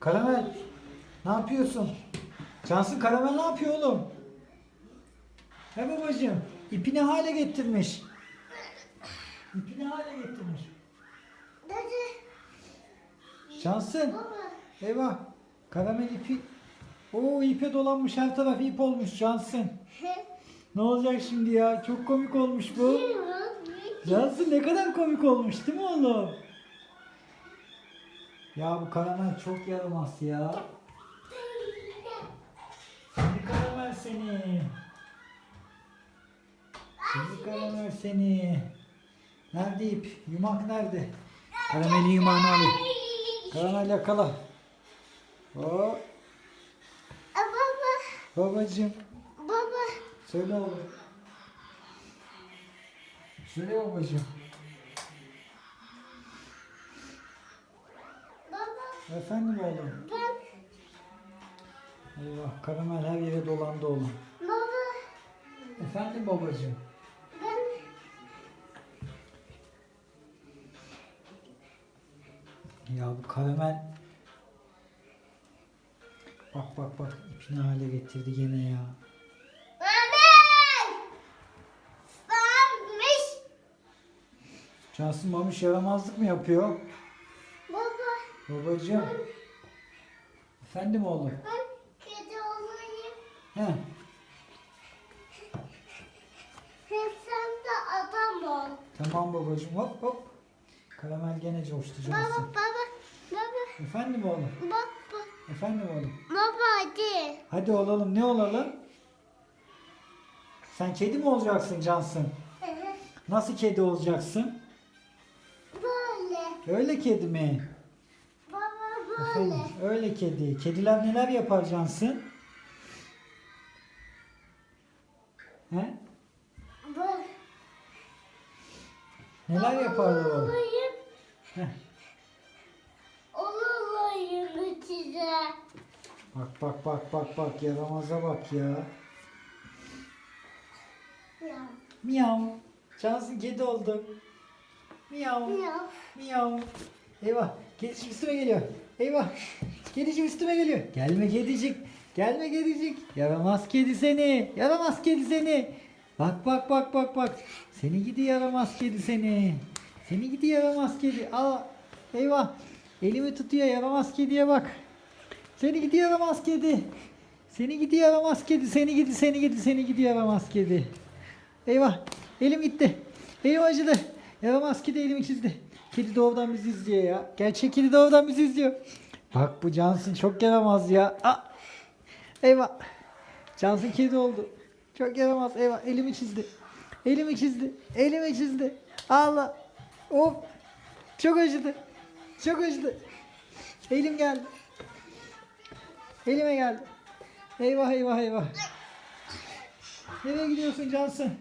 Karamel. Ne yapıyorsun? Cansın Karamel ne yapıyor oğlum? He babacığım. İpi ne hale getirmiş? İpi ne hale getirmiş? Cansın. Eyvah. Karamel ipi. Oo ipe dolanmış her taraf ip olmuş Cansın. Ne olacak şimdi ya? Çok komik olmuş bu. Cansın ne kadar komik olmuş değil mi oğlum? Ya bu karamel çok yaramaz ya. Seni karamel seni. Seni karamel seni. Nerede ip? Yumak nerede? Karamelin yumağını alayım. Karamel yakala. Oo, Baba. babacığım. Baba. Söyle oğlum. Söyle babacığım. Efendim oğlum. Ben. Eyvah karamel her yere dolandı oğlum. Baba. Efendim babacığım. Ben. Ya bu karamel. Bak bak bak ipini hale getirdi gene ya. Cansın Mamış yaramazlık mı yapıyor? Baba. Babacığım. Efendim oğlum. Ben kedi olayım. He. Sen de adam ol. Tamam babacığım hop hop. Karamel gene coştu Baba baba. Baba. Efendim oğlum. Baba. Efendim oğlum. Baba hadi. Hadi olalım ne olalım? Sen kedi mi olacaksın Cansın? Nasıl kedi olacaksın? Böyle. Öyle kedi mi? Efendim, öyle kedi. Kediler neler yapar Cansın? He? Böyle. Neler yaparlar? Olayım. Heh. Olayım size. Bak bak bak bak bak yaramaza bak ya. Ya. Miyav. Cansın kedi oldu. Miyav. Ya. Miyav. Eyvah. Kedicik üstüme geliyor. Eyvah. Kedicik üstüme geliyor. Gelme kedicik. Gelme kedicik. Yaramaz kedi seni. Yaramaz kedi seni. Bak bak bak bak bak. Seni gidi yaramaz kedi seni. Seni gidi yaramaz kedi. Al. Eyvah. Elimi tutuyor yaramaz kediye bak. Seni gidi yaramaz kedi. Seni gidi yaramaz kedi. Seni gidi seni gidi seni gidi yaramaz kedi. Eyvah. Elim gitti. Elim acıdı. Yaramaz kedi elimi çizdi. Kedi doğrudan bizi izliyor ya. Gerçek kedi doğrudan bizi izliyor. Bak bu Cansın çok yaramaz ya. Aa. Eyvah. Cansın kedi oldu. Çok yaramaz. Eyvah elimi çizdi. Elimi çizdi. Elimi çizdi. Allah. Of. Çok acıdı. Çok acıdı. Elim geldi. Elime geldi. Eyvah eyvah eyvah. Nereye gidiyorsun Cansın?